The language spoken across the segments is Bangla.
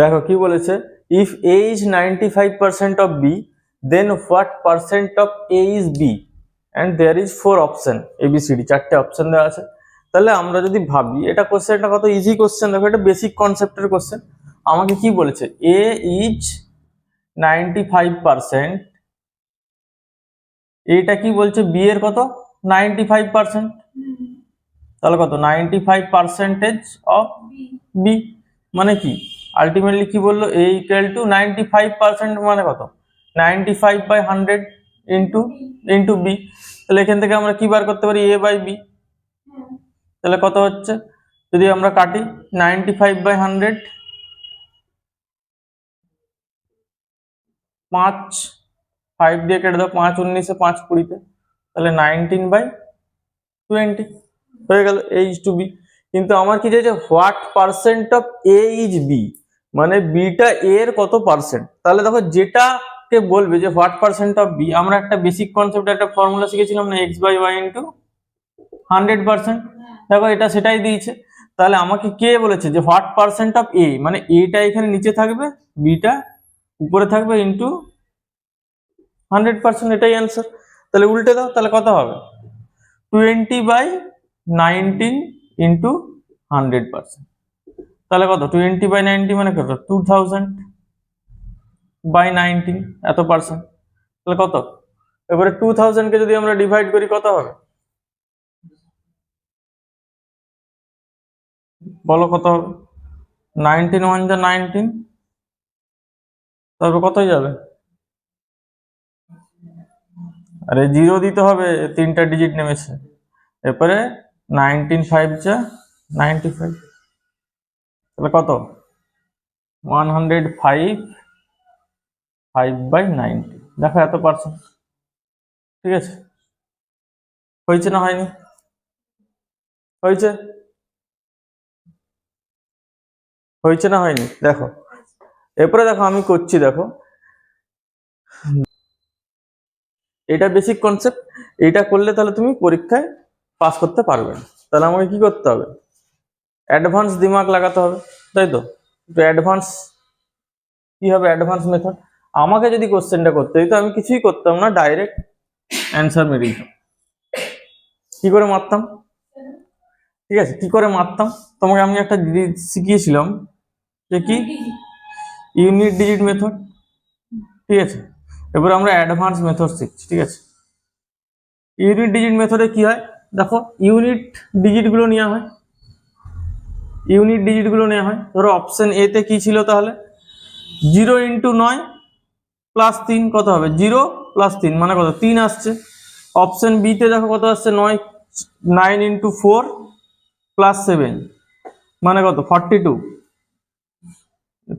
দেখো কি বলেছে? If A is ninety five percent of B then what percent of A is B and there is four option ABCD চারটে অপশন দেওয়া আছে। তাহলে আমরা যদি ভাবি, এটা কোশ্চেনটা কত ইজি কোশ্চেন দেখো, এটা বেসিক কনসেপ্টের কোশ্চেন আমাকে কি বলেছে? A is ninety five percent এটা কি বলছে? বি এর কত? নাইনটি ফাইভ পার্সেন্ট তাহলে কত? Ninety five percentage of B মানে কি? আলটিমেটলি কি বলল? A equal to ninety five percent মানে কত? Ninety five by hundred into into B তাহলে এখান থেকে আমরা কি বার করতে পারি? এ বাই বি তাহলে কত হচ্ছে? যদি আমরা কাটি নাইনটি ফাইভ বাই হান্ড্রেড পাঁচ ফাইভ দিয়ে কেটে দাও, পাঁচ উনিশে পাঁচ কুড়িতে। তাহলে নাইনটিন বাই টোয়েন্টি হয়ে গেল এইচ টু বি কিন্তু আমার কি চাইছে? What percent of A B মানে বিটা এ এর কত পার্সেন্ট তাহলে দেখো যেটাকে বলবে যে হোয়াট পার্সেন্ট অফ বি আমরা একটা বেসিক কনসেপ্ট একটা ফর্মুলা শিখেছিলাম না X by Y into hundred percent দেখো এটা সেটাই দিয়েছে। তাহলে আমাকে কে বলেছে যে হোয়াট পার্সেন্ট অফ এ মানে এটা এখানে নিচে থাকবে বিটা উপরে থাকবে ইন্টু হান্ড্রেড পার্সেন্ট এটাই অ্যান্সার তাহলে উল্টে দাও, তাহলে কত হবে? Twenty by nineteen into hundred percent তাহলে কত? টোয়েন্টি বাই নাইনটি মানে কত? টু থাউজেন্ড বাই নাইনটিন এত পার্সেন্ট তাহলে কত? এবারে টু থাউজেন্ডকে যদি আমরা ডিভাইড করি, কত হবে? বলো কত হবে? নাইনটিন ওয়ান যা নাইনটিন তারপর কতই যাবে? আরে জিরো দিতে হবে, তিনটা ডিজিট নেমেছে। এরপরে নাইনটিন ফাইভ যা নাইনটি ফাইভ তাহলে কত? One hundred five five by ninety দেখো এত পার্সেন্ট ঠিক আছে? হয়েছে না হয়নি? হয়েছে? হয়েছে না হয়নি? দেখো। এরপরে দেখো আমি করছি, দেখো। এটা বেসিক কনসেপ্ট এটা করলে তাহলে তুমি পরীক্ষায় পাস করতে পারবে তাহলে আমাকে কি করতে হবে? অ্যাডভান্স দিমাগ লাগাতে হবে, তাই তো? তো অ্যাডভান্স, কী হবে অ্যাডভান্স মেথড? আমাকে যদি কোশ্চেনটা করতে হতো আমি কিছুই করতাম না, ডাইরেক্ট অ্যান্সার মেরে দিতাম। কি করে মারতাম? ঠিক আছে, কি করে মারতাম? তোমাকে আমি একটা শিখিয়েছিলাম যে কি? ইউনিট ডিজিট মেথড, ঠিক আছে? এবার আমরা অ্যাডভান্স মেথড শিখছি, ঠিক আছে? ইউনিট ডিজিট মেথডে কি হয়? দেখো, ইউনিট ডিজিটগুলো নেওয়া হয়। ইউনিট ডিজিটগুলো নেওয়া হয়। ধরো অপশন এতে কি ছিল তাহলে? জিরো ইন্টু নয় প্লাস তিন কত হবে? জিরো প্লাস তিন মানে কত? তিন আসছে। অপশন বিতে দেখো কত আসছে? নয় nine into four plus seven মানে কত? Forty two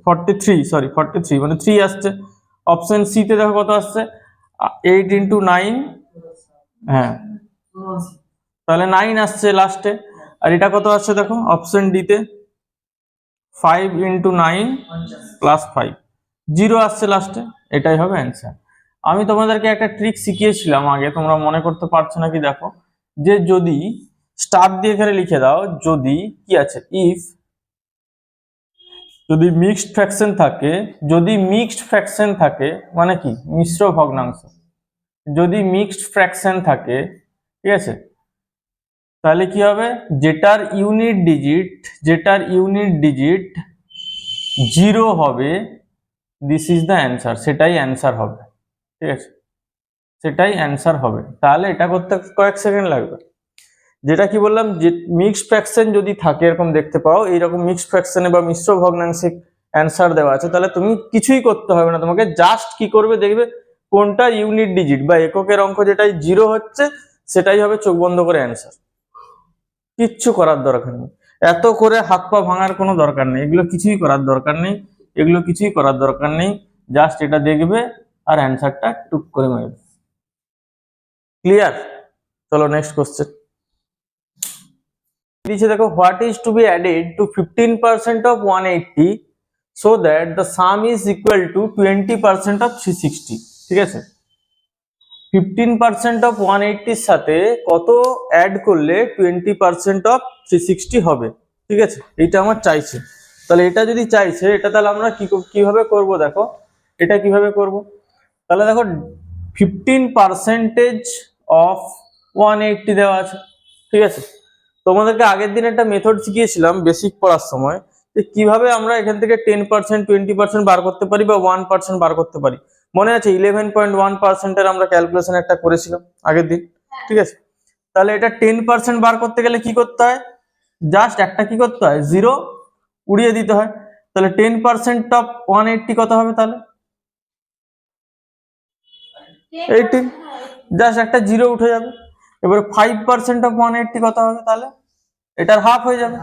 forty three sorry forty three মানে থ্রি আসছে। অপশন সিতে দেখো কত আসছে? এইট ইন্টু নাইন হ্যাঁ। তাহলে নাইন আসছে লাস্টে আর এটা কত আসছে দেখো? অপশন ডিতে five into nine plus five zero আসছে লাস্টে এটাই হবে অ্যান্সার আমি তোমাদেরকে একটা ট্রিক শিখিয়েছিলাম আগে, তোমরা মনে করতে পারছ নাকি দেখো? যে যদি স্টার দিয়ে এখানে লিখে দাও, যদি কি আছে? ইফ যদি মিক্সড ফ্র্যাকশন থাকে, যদি মিক্সড ফ্র্যাকশন থাকে মানে কি? মিশ্র ভগ্নাংশ। যদি মিক্সড ফ্র্যাকশন থাকে, ঠিক আছে? তাহলে কি হবে? যেটার ইউনিট ডিজিট যেটার ইউনিট ডিজিট জিরো হবে দিস ইজ দ্য অ্যান্সার সেটাই অ্যান্সার হবে। ঠিক আছে? সেটাই অ্যান্সার হবে। তাহলে এটা করতে কয়েক সেকেন্ড লাগবে। যেটা কি বললাম? যে মিক্সড ফ্র্যাকশন যদি থাকে, এরকম দেখতে পাও, এইরকম মিক্সড ফ্র্যাকশনে বা মিশ্র ভগ্নাংশে অ্যান্সার দেওয়া আছে, তাহলে তুমি কিছুই করতে হবে না। তোমাকে জাস্ট কি করবে দেখবে? কোনটা ইউনিট ডিজিট বা এককের অঙ্ক যেটাই জিরো হচ্ছে, সেটাই হবে চোখ বন্ধ করে অ্যান্সার কিচ্ছু করার দরকার নেই। এত করে হাত পা ভাঙার কোনো দরকার নেই। এগুলো কিছুই করার দরকার নেই। এগুলো কিছুই করার দরকার নেই। জাস্ট এটা দেখবে আর অ্যান্সারটা টুক করে মেরে ক্লিয়ার চলো নেক্সট কোশ্চেন দিচ্ছে দেখো what is to be added to fifteen percent of one eighty so that the sum is equal to twenty percent of three sixty ঠিক আছে? ফিফটিন পার্সেন্ট অফ ওয়ান এইটটির সাথে কত অ্যাড করলে twenty percent of three sixty হবে? ঠিক আছে? এইটা আমার চাইছে। তাহলে এটা যদি চাইছে, এটা তাহলে আমরা কি কীভাবে করব দেখো? এটা কীভাবে করব? তাহলে দেখো fifteen percentage of one eighty দেওয়া আছে। ঠিক আছে? তোমাদেরকে আগের দিন একটা মেথড শিখিয়েছিলাম বেসিক পড়ার সময়, যে কীভাবে আমরা এখান থেকে টেন পার্সেন্ট টোয়েন্টি পার্সেন্ট বার করতে পারি বা ওয়ান পার্সেন্ট বার করতে পারি। মনে আছে ইলেভেন পয়েন্ট ওয়ান পার্সেন্টের আমরা ক্যালকুলেশন একটা করেছিলাম আগের দিন ঠিক আছে? তাহলে এটা টেন পার্সেন্ট বার করতে গেলে কি করতে হয়? জাস্ট একটা কি করতে হয়? জিরো উড়িয়ে দিতে হয়। তাহলে ten percent of one eighty কত হবে তাহলে? এইটিন জাস্ট একটা জিরো উঠে যাবে। এবার five percent of one eighty কত হবে তাহলে? এটার হাফ হয়ে যাবে।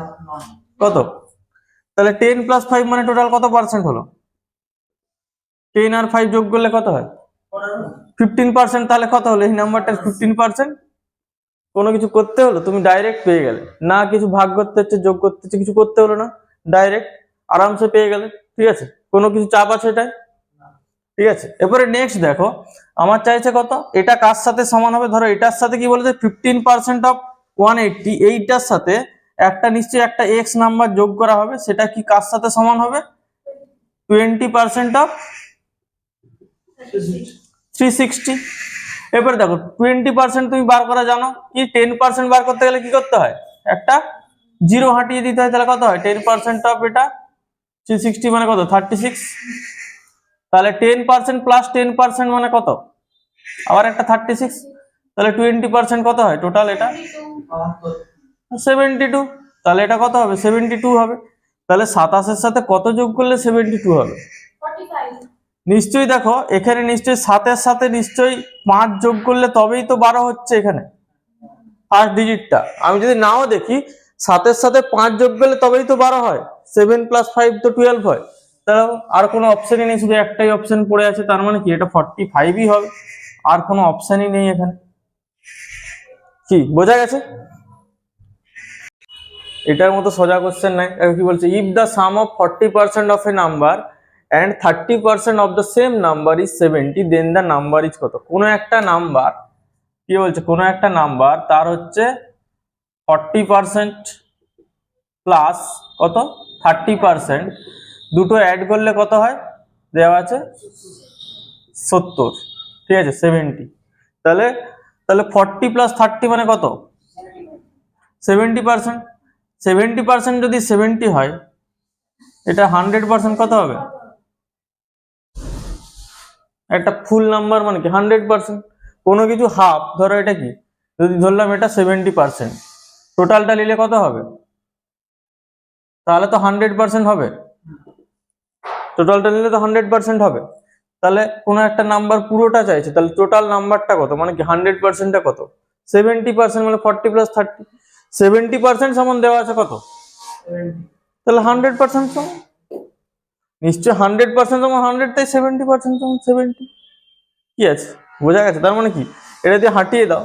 কত? তাহলে টেন প্লাস ফাইভ মানে টোটাল কত পার্সেন্ট হলো? টেন আর ফাইভ যোগ করলে কত হয়? ফিফটিন পার্সেন্ট তাহলে কত হলো? এই নাম্বারটার ফিফটিন পার্সেন্ট কোনো কিছু করতে হলো, তুমি ডাইরেক্ট পেয়ে গেলে। না কিছু ভাগ করতে হচ্ছে, যোগ করতে হচ্ছে, কিছু করতে হলো না। ডাইরেক্ট আরামসে পেয়ে গেলে। ঠিক আছে? কোনো কিছু চাপ আছে এটাই ঠিক আছে? এরপরে নেক্সট দেখো, আমার চাইছে কত? এটা কার সাথে সমান হবে? ধরো এটার সাথে কি বলেছে? Fifteen percent of one eighty এইটার সাথে একটা নিশ্চয়ই একটা এক্স নাম্বার যোগ করা হবে। সেটা কি কার সাথে সমান হবে? Twenty percent of three sixty এবার দেখো টোয়েন্টি পার্সেন্ট তুমি বার করা জানো, কি টেন পার্সেন্ট বার করতে গেলে কি করতে হয়? একটা জিরো হাঁটিয়ে দিতে হয়, তাহলে কত হয়? টেন পার্সেন্ট অফ এটা থ্রি সিক্সটি মানে কত? থার্টি সিক্স তাহলে ten percent plus ten percent মানে কত? আবার একটা থার্টি সিক্স তাহলে টোয়েন্টি পার্সেন্ট কত হয়? টোটাল এটা সেভেন্টি টু তাহলে এটা কত হবে? সেভেন্টি টু হবে। তাহলে সাতাশের সাথে কত যোগ করলে সেভেন্টি টু হবে নিশ্চয়ই দেখো, এখানে নিশ্চয়ই সাতের সাথে নিশ্চয়ই পাঁচ যোগ করলে তবেই তো বারো হচ্ছে এখানে। ফার্স্ট ডিজিটটা আমি যদি নাও দেখি, সাতের সাথে পাঁচ যোগ করলে তবেই তো বারো হয়। সেভেন প্লাস ফাইভ তো টুয়েলভ হয়। তাহলে আর কোনো অপশানই নেই, শুধু একটাই অপশান পড়ে আছে, তার মানে কি? এটা ফর্টি ফাইভই হবে। আর কোনো অপশানই নেই এখানে। কি, বোঝা গেছে? এটার মতো সোজা কোশ্চেন নাই। কি বলছে? If the sum of forty percent of a number and thirty percent of the same number is seventy then the number is কত? কোনো একটা নাম্বার কি বলছে? কোনো একটা নাম্বার তার হচ্ছে ফর্টি পার্সেন্ট প্লাস কত? থার্টি পার্সেন্ট দুটো অ্যাড করলে কত হয়? দেওয়া আছে সত্তর, ঠিক আছে সেভেন্টি তাহলে তাহলে ফর্টি প্লাস থার্টি মানে কত? সেভেন্টি পার্সেন্ট সেভেন্টি পার্সেন্ট যদি সেভেন্টি হয়, এটা হান্ড্রেড পার্সেন্ট কত হবে? একটা ফুল নাম্বার মানে কি? হান্ড্রেড পার্সেন্ট কোনো কিছু হাফ ধরো এটা কি? যদি ধরলাম এটা সেভেন্টি পার্সেন্ট টোটালটা নিলে কত হবে? তাহলে তো হান্ড্রেড পার্সেন্ট হবে। টোটালটা নিলে তো হান্ড্রেড পার্সেন্ট হবে। তাহলে কোনো একটা নাম্বার পুরোটা চাইছে তাহলে টোটাল নাম্বারটা কত? মানে কি হান্ড্রেড পার্সেন্টটা কত? সেভেন্টি পার্সেন্ট মানে forty plus thirty seventy percent সমান দেওয়া আছে কত? তাহলে হান্ড্রেড পার্সেন্ট সমান। নিশ্চয়ই হান্ড্রেড পার্সেন্ট সমান হান্ড্রেড তাই সেভেন্টি পার্সেন্ট সমান সেভেন্টি কি আছে? বোঝা গেছে? তার মানে কি? এটা দিয়ে হাঁটিয়ে দাও।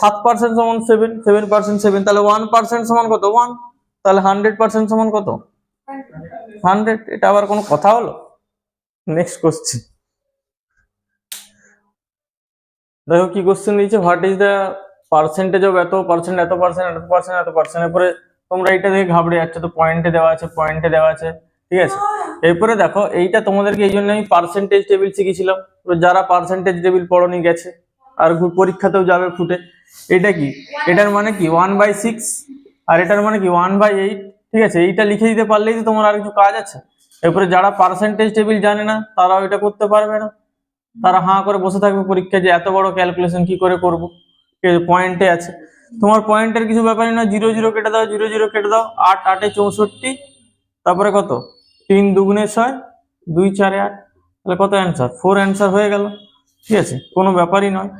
সাত পার্সেন্ট সমান সেভেন সেভেন পার্সেন্ট সেভেন তাহলে ওয়ান পার্সেন্ট সমান কত? ওয়ান তাহলে হান্ড্রেড পার্সেন্ট সমান কত? হান্ড্রেড এটা আবার কোনো কথা হলো? নেক্সট কোশ্চেন দেখো কি কোশ্চেন দিয়েছে? What is the percentage of এত পার্সেন্ট এত পার্সেন্ট এত পার্সেন্ট এত পার্সেন্ট এরপরে তোমরা এইটা দেখে ঘাবড়ে যাচ্ছ। তো পয়েন্টে দেওয়া আছে পয়েন্টে দেওয়া আছে। ঠিক আছে? এরপরে দেখো, এইটা তোমাদেরকে এই জন্য আমি পার্সেন্টেজ টেবিল শিখেছিলাম যারা পার্সেন্টেজ টেবিল পড়নি গেছে, আর পরীক্ষাতেও যাবে ফুটে। এটা কি? এটার মানে কি? ওয়ান বাই সিক্স আর এটার মানে কি? ওয়ান বাই এইট ঠিক আছে? এইটা লিখে দিতে পারলেই তো তোমার আর কিছু কাজ আছে। এরপরে যারা পার্সেন্টেজ টেবিল জানে না, তারাও এটা করতে পারবে না। তারা হাঁ করে বসে থাকবে পরীক্ষায় যে এত বড় ক্যালকুলেশন কি করে করব? ঠিক আছে পয়েন্টে আছে। তোমার পয়েন্টের কিছু ব্যাপারই না জিরো জিরো কেটে দাও জিরো জিরো কেটে দাও, আট, আটে চৌষট্টি, তারপরে কত? তিন দুগুণে ছয়, দুই চারে আট। তাহলে কত অ্যান্সার ফোর অ্যান্সার হয়ে গেল। ঠিক আছে? কোনো ব্যাপারই নয়।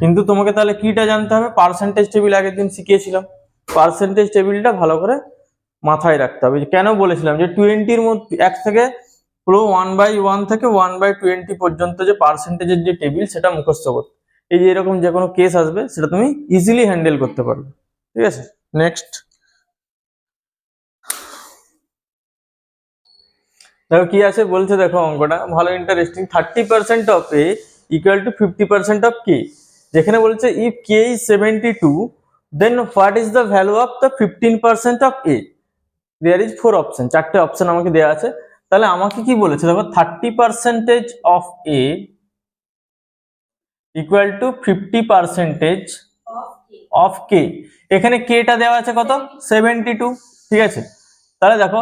কিন্তু তোমাকে তাহলে কিটা জানতে হবে? পার্সেন্টেজ টেবিল আগের দিন শিখিয়েছিলাম। পার্সেন্টেজ টেবিলটা ভালো করে মাথায় রাখতে হবে। কেন বলেছিলাম? যে টোয়েন্টির মধ্যে এক থেকে পুরো ওয়ান বাই ওয়ান থেকে ওয়ান বাই টোয়েন্টি পর্যন্ত যে পার্সেন্টেজের যে টেবিল সেটা মুখস্থ করতে এই যে এরকম যে কোনো কেস আসবে, সেটা তুমি ইজিলি হ্যান্ডেল করতে পারবে। ঠিক আছে? নেক্সট দেখো কি আছে বলছে দেখো অঙ্কটা। ভালো interesting thirty percent of A equal to fifty percent of K যেখানে বলছে if K is seventy two then what is the value of the fifteen percent of A there is four option চারটে অপশন আমাকে দেওয়া আছে। তাহলে আমাকে কি বলেছে? দেখো thirty percentage of A equal to fifty percentage of K এখানে কেটা দেওয়া আছে কত? সেভেন্টি টু ঠিক আছে? তাহলে দেখো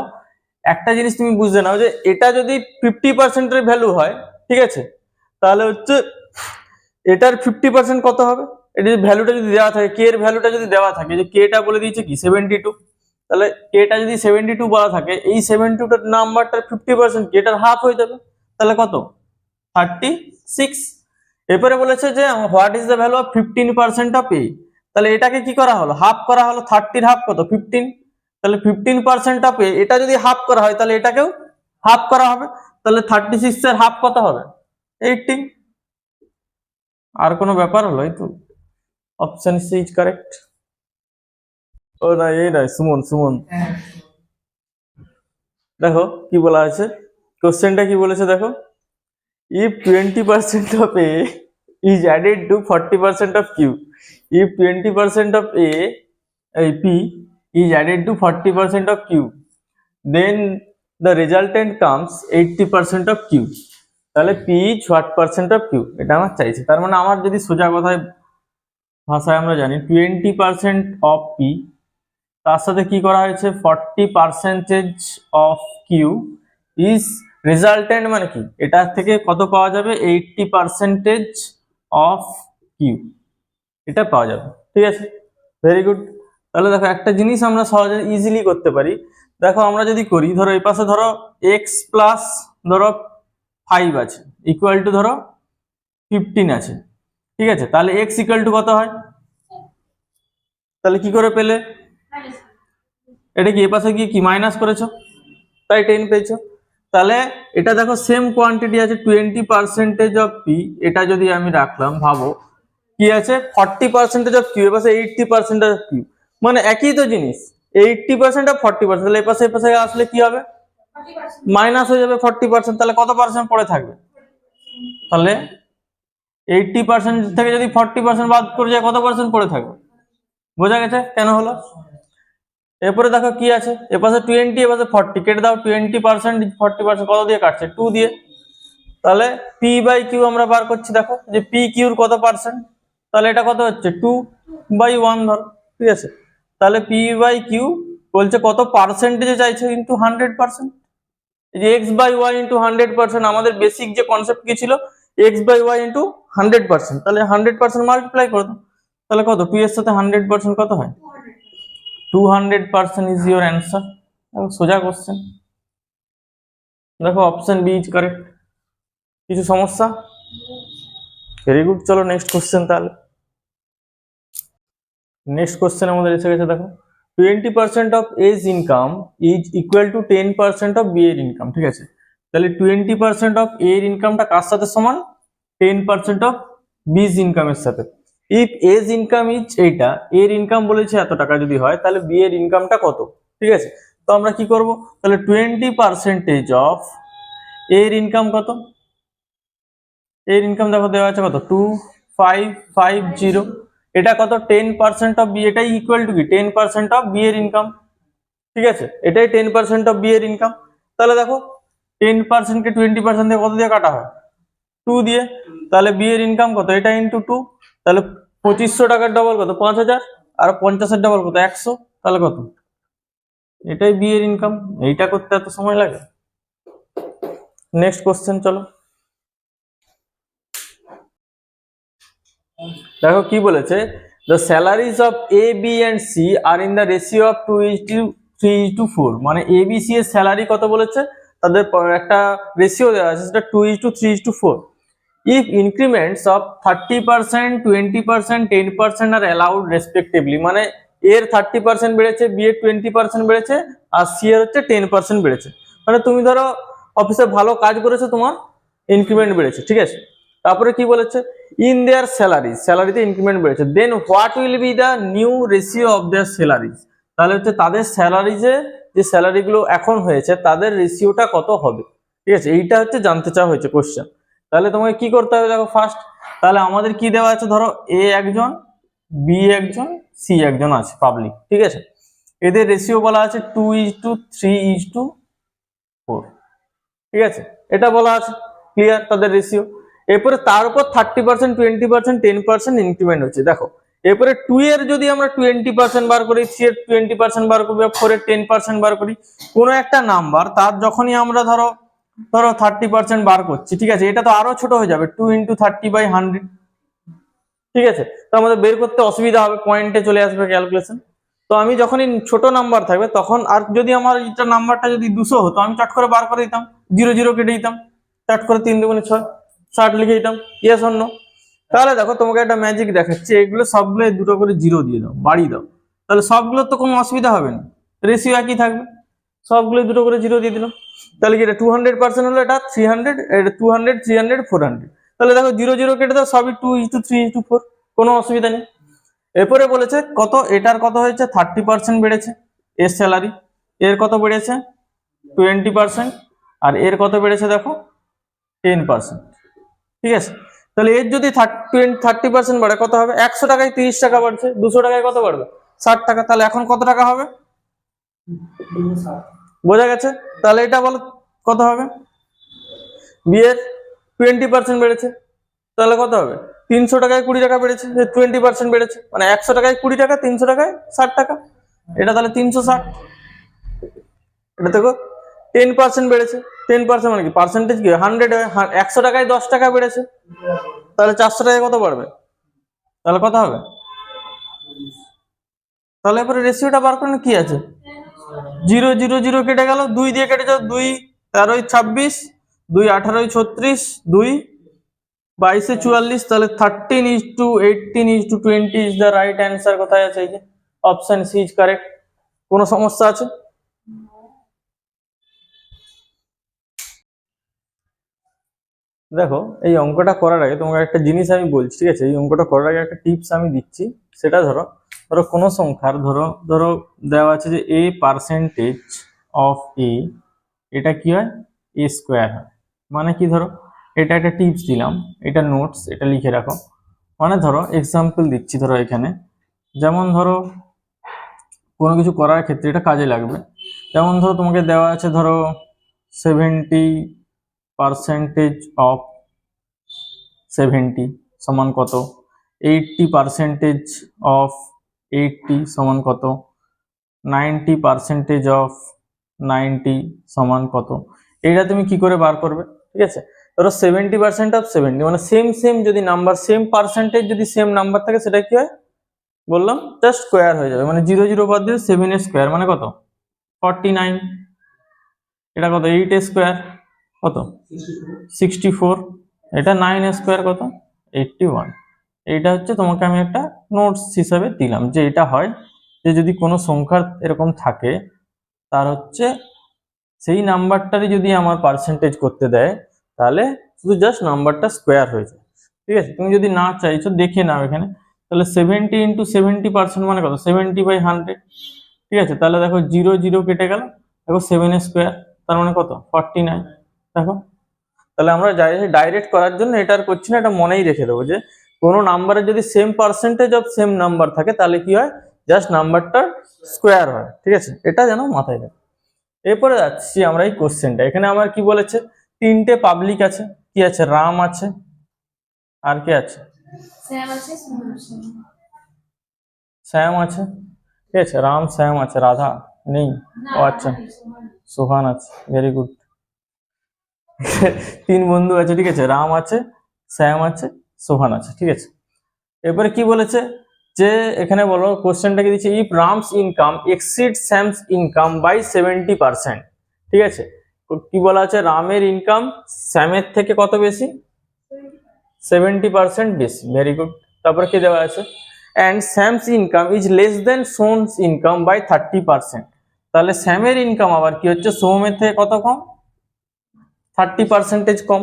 একটা জিনিস তুমি বুঝতে নাও যে এটা যদি ফিফটি পার্সেন্টের ভ্যালু হয়, ঠিক আছে? তাহলে হচ্ছে এটার ফিফটি পার্সেন্ট কত হবে? এটা যদি ভ্যালুটা যদি দেওয়া থাকে কে এর ভ্যালুটা যদি দেওয়া থাকে, যে কেটা বলে দিয়েছে কি? সেভেন্টি টু তাহলে কেটা যদি সেভেন্টি টু বলা থাকে, এই সেভেন্টি টুটার নাম্বারটার ফিফটি পার্সেন্ট কেটার হাফ হয়ে যাবে। তাহলে কত? থার্টি সিক্স এরপরে বলেছে যে what is the value of fifteen percent of a তাহলে এটাকে কি করা হলো? হাফ করা হলো থার্টির হাফ কত? ফিফটিন তাহলে ফিফটিন পার্সেন্ট অফ এ এটা যদি হাফ করা হয় তাহলে এটাকেও হাফ করা হবে। তাহলে থার্টি সিক্স এর হাফ কত হবে? এইটিন আর কোনো ব্যাপার হলো? তো অপশন সি ইজ কারেক্ট ও না এই নয় সুমন সুমন। দেখো কি বলা আছে কোশ্চেনটা কি বলেছে দেখো? If 20% of A is added to 40% of Q, if 20% of a P is added to 40% of Q, then the resultant comes 80% of Q. তাহলে P is what percent of Q? এটা আমার চাইছে। তার মানে আমার যদি সোজা কথায় ভাষায় আমরা জানি টোয়েন্টি পার্সেন্ট অফ পি তার সাথে কি করা হয়েছে? Forty percentage of Q is resultant মানে কি? এটা থেকে কত পাওয়া যাবে? এইটটি পার্সেন্টেজ অফ কিউ এটা পাওয়া যাবে। ঠিক আছে? ভেরি গুড তাহলে দেখো একটা জিনিস আমরা সহজে ইজিলি করতে পারি। দেখো আমরা যদি করি, ধরো এই পাশে ধরো এক্স প্লাস ধরো ফাইভ আছে ইকুয়াল টু ধরো ফিফটিন আছে, ঠিক আছে? তাহলে এক্স ইকুয়াল টু কত হয়? তাহলে কি করে পেলে? এটা কি এ পাশে গিয়ে কি মাইনাস করেছ? তাই টেন পেয়েছ। তাহলে এটা দেখো সেম কোয়ান্টিটি আছে টোয়েন্টি পার্সেন্টেজ অফ পি এটা যদি আমি রাখলাম, ভাবো, কি আছে? ফর্টি পার্সেন্টেজ অফ কিউ এর পাশে এইটটি পার্সেন্টেজ অফ কিউ মানে একই তো জিনিস। এইটটি পার্সেন্ট আর ফর্টি পার্সেন্ট তাহলে এ পাশে এ পাশে আসলে কি হবে? মাইনাস হয়ে যাবে ফর্টি পার্সেন্ট তাহলে কত পার্সেন্ট পড়ে থাকবে? তাহলে এইটটি পার্সেন্ট থেকে যদি ফর্টি পার্সেন্ট বাদ করে যায়, কত পার্সেন্ট পড়ে থাকবে? বোঝা গেছে? কেন হলো? এরপরে দেখো কি আছে? এপাশে টোয়েন্টি এপাশে ফর্টি কেটে দাও টোয়েন্টি পার্সেন্ট ফর্টি পার্সেন্ট কত দিয়ে কাটছে? টু দিয়ে। তাহলে পি বাই কিউ আমরা বার করছি, দেখো। যে পি কিউর কত পার্সেন্ট তাহলে এটা কত হচ্ছে? টু বাই ওয়ান ধরো। ঠিক আছে? তাহলে পি বাই কিউ বলছে কত পার্সেন্টেজে চাইছে কিন্তু হান্ড্রেড পার্সেন্ট যে X by Y into hundred percent আমাদের বেসিক যে কনসেপ্ট কি ছিল? X by Y into hundred percent তাহলে হান্ড্রেড পার্সেন্ট মাল্টিপ্লাই করে দাও। তাহলে কত? টু এর সাথে হান্ড্রেড পার্সেন্ট কত হয়? Two hundred percent is your answer সোজা কোশ্চেন দেখো অপশন বি ইজ কারেক্ট কিছু সমস্যা? ভেরি গুড চলো নেক্সট কোশ্চেন তাহলে। নেক্সট কোশ্চেন আমাদের এসে গেছে, দেখো। Twenty percent of A's income is equal to ten percent of B এর ইনকাম ঠিক আছে? তাহলে টোয়েন্টি পার্সেন্ট অফ এর ইনকামটা কার সাথে সমান? টেন পার্সেন্ট অফ বিজ ইনকামের সাথে। ইফ এজ ইনকাম ইজ এইটা এর ইনকাম বলেছে এত টাকা যদি হয়, তাহলে বি এর ইনকামটা কত? ঠিক আছে? তো আমরা কি করব? তাহলে টোয়েন্টি পার্সেন্টেজ অফ এর ইনকাম কত? এর ইনকাম দেখো দেওয়া আছে কত? টু ফাইভ ফাইভ জিরো এটা কত? টেন পার্সেন্ট অফ বি এটাই ইকুয়াল টু কি টেন পার্সেন্ট অফ বি এর ইনকাম ঠিক আছে? এটাই টেন পার্সেন্ট অফ বি এর ইনকাম তাহলে দেখো টেন পার্সেন্টকে টোয়েন্টি পার্সেন্ট দিয়ে কত দিয়ে কাটা হয়? টু দিয়ে। তাহলে বি এর ইনকাম কত? এটা ইন্টু টু তাহলে পঁচিশশো টাকার ডবল কত? পাঁচ হাজার। আর পঞ্চাশের ডবল কত? একশো। তাহলে কত? এটাই বিয়ের ইনকাম এইটা করতে এত সময় লাগে? নেক্সট কোশ্চেন চলো। দেখো কি বলেছে? The salaries of A B and C are in the ratio of two is to three to four মানে এ বি সি এর স্যালারি কত বলেছে? তাদের একটা রেশিও দেওয়া আছে, সেটা two is to three is to four if increments of 30% 20% 10% are allowed respectively মানে এর 30% বেড়েছে বি এর 20% বেড়েছে, আর সি এর হচ্ছে 10% বেড়েছে। মানে তুমি ধরো অফিসে ভালো কাজ করেছ, তোমার ইনক্রিমেন্ট বেড়েছে, ঠিক আছে? তারপরে কি বলেছে? ইন দেয়ার স্যালারি স্যালারিতে ইনক্রিমেন্ট বেড়েছে। Then what will be the new ratio of their salaries তাহলে হচ্ছে তাদের স্যালারিজে যে স্যালারিগুলো এখন হয়েছে, তাদের রেশিওটা কত হবে? ঠিক আছে, এইটা হচ্ছে জানতে চাওয়া হয়েছে কোশ্চেন তাহলে তোমাকে কি করতে হবে দেখো ফার্স্ট তাহলে আমাদের কি দেওয়া আছে? ধরো এ একজন বি একজন সি একজন আছে পাবলিক ঠিক আছে? এদের রেশিও বলা আছে two is to three is to four ঠিক আছে? এটা বলা আছে ক্লিয়ার তাদের রেশিও এরপরে তার উপর thirty percent twenty percent ten percent increment হচ্ছে। দেখো, এরপরে টু এর যদি আমরা টোয়েন্টি পার্সেন্ট বার করি থ্রি এর টোয়েন্টি পার্সেন্ট বার করি ফোর এর টেন পার্সেন্ট বার করি, কোনো একটা নাম্বার তার যখনই আমরা ধরো ধরো থার্টি পার্সেন্ট বার করছি, ঠিক আছে? এটা তো আরও ছোট হয়ে যাবে two into thirty by hundred ঠিক আছে? তো আমাদের বের করতে অসুবিধা হবে পয়েন্টে চলে আসবে ক্যালকুলেশন তো আমি যখনই ছোট নাম্বার থাকবে, তখন আর যদি আমার এটা নাম্বারটা যদি দুশো হতো, আমি চট করে বার করে দিতাম জিরো জিরো কেটে দিতাম, চট করে তিন দুগুণে ছয়। ষাট লিখে দিতাম ইয়েস অন্য তাহলে দেখো, তোমাকে একটা ম্যাজিক দেখাচ্ছে, এগুলো সবগুলো দুটো করে জিরো দিয়ে দাও, বাড়িয়ে দাও। তাহলে সবগুলোর তো কোনো অসুবিধা হবে না। রেশিও একই থাকবে। সবগুলো দুটো করে জিরো দিয়ে দিলাম। তাহলে কি এটা টু হান্ড্রেড পার্সেন্ট হলো এটা? থ্রি হান্ড্রেড এটা two hundred three hundred four hundred তাহলে দেখো জিরো জিরো কেটে দাও, সবই two is to three to four কোনো অসুবিধা নেই। এরপরে বলেছে, কত? এটার কত হয়েছে? থার্টি পার্সেন্ট বেড়েছে। এর স্যালারি এর কত বেড়েছে? টোয়েন্টি পার্সেন্ট আর এর কত বেড়েছে দেখো? টেন পার্সেন্ট ঠিক আছে? তাহলে এর যদি থার্টি পার্সেন্ট বাড়ে, কত হবে? একশো টাকায় তিরিশ টাকা বাড়ছে, দুশো টাকায় কত বাড়বে? ষাট টাকা, তাহলে এখন কত টাকা হবে? বোঝা গেছে? তাহলে এটা বলো, কত হবে? বিয়ের টোয়েন্টি পার্সেন্ট বেড়েছে, তাহলে কত হবে? তিনশো টাকায় কুড়ি টাকা বেড়েছে টোয়েন্টি পার্সেন্ট বেড়েছে মানে একশো টাকায় কুড়ি টাকা, তিনশো টাকায় ষাট টাকা। এটা তাহলে তিনশো ষাট। এটা দেখো টেন পার্সেন্ট বেড়েছে। টেন পার্সেন্ট মানে কি? পার্সেন্টেজ কি? হান্ড্রেড একশো টাকায় দশ টাকা বেড়েছে। তাহলে চারশো টাকায় কত বাড়বে? তাহলে কত হবে? তাহলে এরপরে রেশিওটা বার করেন, কি আছে? জিরো জিরো জিরো কেটে গেল, দুই দিয়ে কেটে যাও, দুই, তেরোই ছাব্বিশ, দুই, আঠারোই ছত্রিশ, দুই, বাইশে চুয়াল্লিশ, তাহলে thirteen is to eighteen is to twenty is the right answer কোথায় আছে এই যে? অপশান সি ইজ কারেক্ট কোনো সমস্যা আছে? দেখো, এই অঙ্কটা করার আগে তোমাকে একটা জিনিস আমি বলছি, ঠিক আছে? এই অঙ্কটা করার আগে একটা টিপস আমি দিচ্ছি। সেটা ধরো ধরো কোনো সংখ্যার, ধরো ধরো দেওয়া আছে যে এ পার্সেন্টেজ অফ এ এটা কি হয়? এ স্কোয়ার হয়। মানে কি ধরো? এটা একটা টিপস দিলাম, এটা নোটস এটা লিখে রাখো। মানে ধরো এক্সাম্পল দিচ্ছি ধরো এখানে। যেমন ধরো, কোনো কিছু করার ক্ষেত্রে এটা কাজে লাগবে। যেমন ধরো তোমাকে দেওয়া আছে ধরো সেভেন্টি পার্সেন্টেজ অফ সেভেন্টি সমান কত? এইটটি পার্সেন্টেজ অফ এইটটি সমান কত? নাইনটি পার্সেন্টেজ অফ নাইনটি সমান কত? এইটা তুমি কি করে বার করবে? ঠিক আছে? ধরো সেভেন্টি পার্সেন্ট অফ সেভেন্টি মানে সেম সেম যদি নাম্বার সেম পার্সেন্টেজ যদি সেম নাম্বার থাকে, সেটা কি হয়? বললাম জাস্ট স্কোয়ার হয়ে যাবে। মানে জিরো জিরো বাদ দিয়ে সেভেন স্কোয়ার মানে কত? ফর্টি নাইন এটা কত? এইট স্কোয়ার কত? সিক্সটি ফোর এটা নাইন স্কোয়ার কত? এইটটি ওয়ান এইটা হচ্ছে তোমাকে আমি একটা নোটস হিসাবে দিলাম যে এটা হয় যে যদি কোনো সংখ্যার এরকম থাকে, তার হচ্ছে সেই নাম্বারটারই যদি আমার পার্সেন্টেজ করতে দেয়, তাহলে শুধু জাস্ট নাম্বারটা স্কোয়ার হয়ে যায়। ঠিক আছে? তুমি যদি না চাইছো দেখে নাও এখানে। তাহলে সেভেন্টি ইন্টু সেভেন্টি পার্সেন্ট মানে কত? সেভেন্টি বাই হান্ড্রেড ঠিক আছে? তাহলে দেখো জিরো জিরো কেটে গেল। দেখো সেভেন স্কোয়ার তার মানে কত? ফর্টি নাইন দেখো। তাহলে আমরা যাই ডাইরেক্ট করার জন্য এটা আর করছি না এটা মনেই রেখে দেবো যে কোনো নাম্বারে যদি same percentage of same number থাকে তাহলে কি হয়? জাস্ট নাম্বারটা স্কোয়ার হয় ঠিক আছে? এটা যেন মাথায় রাখে। এরপরে যাচ্ছি আমরা এই কোশ্চেনটা এখানে আমার কি বলেছে? তিনটে পাবলিক আছে কি আছে? রাম আছে আর কি আছে? শ্যাম আছে ঠিক আছে? রাম শ্যাম আছে রাধা নেই? ও আচ্ছা সোহান আছে ভেরি গুড তিন বন্ধু আছে, ঠিক আছে? রাম আছে, শ্যাম আছে, সোহান আছে, ঠিক আছে? এরপরে কি বলেছে? যে এখানে বলো কোশ্চেনটা কি দিচ্ছে if Ram's income exceed Sam's income by seventy percent ঠিক আছে? কি বলা আছে? রামের ইনকাম স্যামের থেকে কত বেশি? সেভেন্টি পার্সেন্ট বেশি ভেরি গুড তারপরে কি দেওয়া আছে? And Sam's income is less than Sohan's income by thirty percent তাহলে স্যামের ইনকাম আবার কি হচ্ছে? সোমের থেকে কত কম? Thirty percentage com.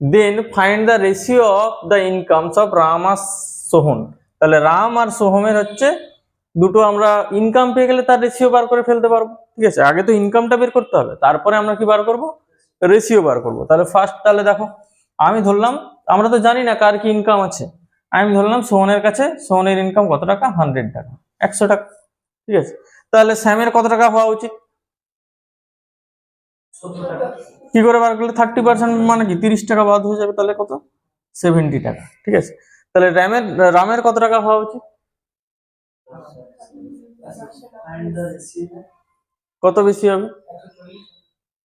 Then find the ratio of the incomes of Ram আর সোহন তাহলে রাম আর সোহমের হচ্ছে দুটো আমরা ইনকাম পেয়ে গেলে তার রেশিও বার করে ফেলতে পারব। ঠিক আছে? আগে তো ইনকামটা বের করতে হবে। তারপরে আমরা কি বার করব? রেশিও বার করব। তাহলে ফার্স্ট তাহলে দেখো, আমি ধরলাম, আমরা তো জানি না কার কি ইনকাম আছে। আমি ধরলাম সোহনের কাছে সোহনের ইনকাম কত টাকা? হান্ড্রেড টাকা। একশো টাকা। ঠিক আছে? তাহলে স্যামের কত টাকা হওয়া উচিত? কি করে বার করলে থার্টি পার্সেন্ট মানে কি? তিরিশ টাকা বাদ হয়ে যাবে তাহলে কত? সেভেন্টি টাকা, ঠিক আছে? তাহলে র্যামের রামের কত টাকা হওয়া উচিত? কত বেশি হবে?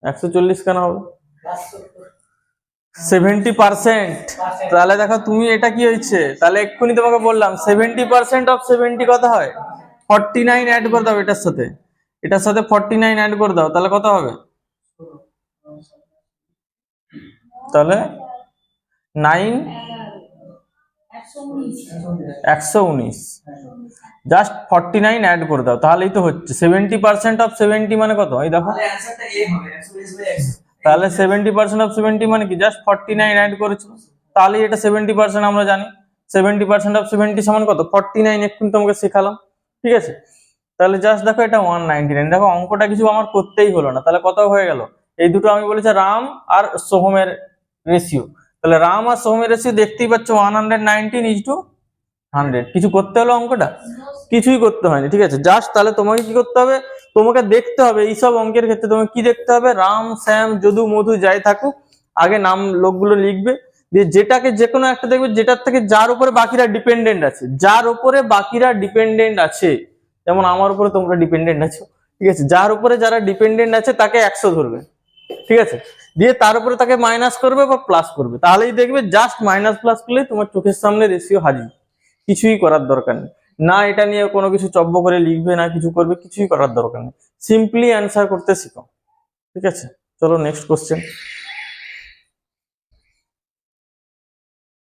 একশো চল্লিশ কেন হবে? সেভেন্টি পার্সেন্ট তাহলে দেখো তুমি এটা কি হয়েছে? তাহলে এক্ষুনি তোমাকে বললাম সেভেন্টি পার্সেন্ট অফ সেভেন্টি কত হয়? ফর্টি নাইন অ্যাড করে দাও এটার সাথে। এটার সাথে ফর্টি নাইন অ্যাড করে দাও, তাহলে কত হবে? তাহলে নাইন একশো উনিশ। জাস্ট ফর্টি নাইন অ্যাড করে দাও তাহলেই তো হচ্ছে। সেভেন্টি পার্সেন্ট অফ সেভেন্টি মানে কত? এই দেখো। তাহলে অ্যানসারটা এ হবে 120 বাই 100 তাহলে সেভেন্টি পার্সেন্ট অফ সেভেন্টি মানে কি? জাস্ট ফর্টি নাইন অ্যাড করেছ। তাহলে এটা সেভেন্টি পার্সেন্ট আমরা জানি। সেভেন্টি পার্সেন্ট অফ সেভেন্টি সমান কত? ফর্টি নাইন এক্ষুনি তোমাকে শেখালাম। ঠিক আছে? তাহলে জাস্ট দেখো এটা ওয়ান নাইনটি নাইন দেখো অঙ্কটা কিছু আমার করতেই হলো না। তাহলে কত হয়ে গেল? এই দুটো আমি বলেছি রাম আর সোহমের রেশিও তাহলে রাম আর সোহমের রেশিও দেখতেই পাচ্ছ one hundred nineteen is to hundred কিছু করতে হলো অঙ্কটা? কিছুই করতে হয়নি, ঠিক আছে? জাস্ট তাহলে তোমাকে কি করতে হবে? তোমাকে দেখতে হবে এইসব অঙ্কের ক্ষেত্রে তোমাকে কি দেখতে হবে? রাম, শ্যাম, যদু, মধু, যাই থাকুক, আগে নাম লোকগুলো লিখবে। দিয়ে যেটাকে যে কোনো একটা দেখবে, যেটার থেকে যার উপরে বাকিরা ডিপেন্ডেন্ট আছে। যার উপরে বাকিরা ডিপেন্ডেন্ট আছে। যেমন আমার উপরে তোমরা ডিপেন্ডেন্ট আছো, ঠিক আছে? যার উপরে যারা ডিপেন্ডেন্ট আছে, তাকে একশো ধরবে। ঠিক আছে? দিয়ে তার উপরে তাকে মাইনাস করবে বা প্লাস করবে। তাহলেই দেখবে জাস্ট মাইনাস প্লাস করলে তোমার চোখের সামনে রেশিও হাজির। কিছুই করার দরকার নেই। না, এটা নিয়ে কোনো কিছু চব্য করে লিখবে, না কিছু করবে, কিছুই করার দরকার নেই। সিম্পলি অ্যান্সার করতে শিখো। ঠিক আছে? চলো নেক্সট কোশ্চেন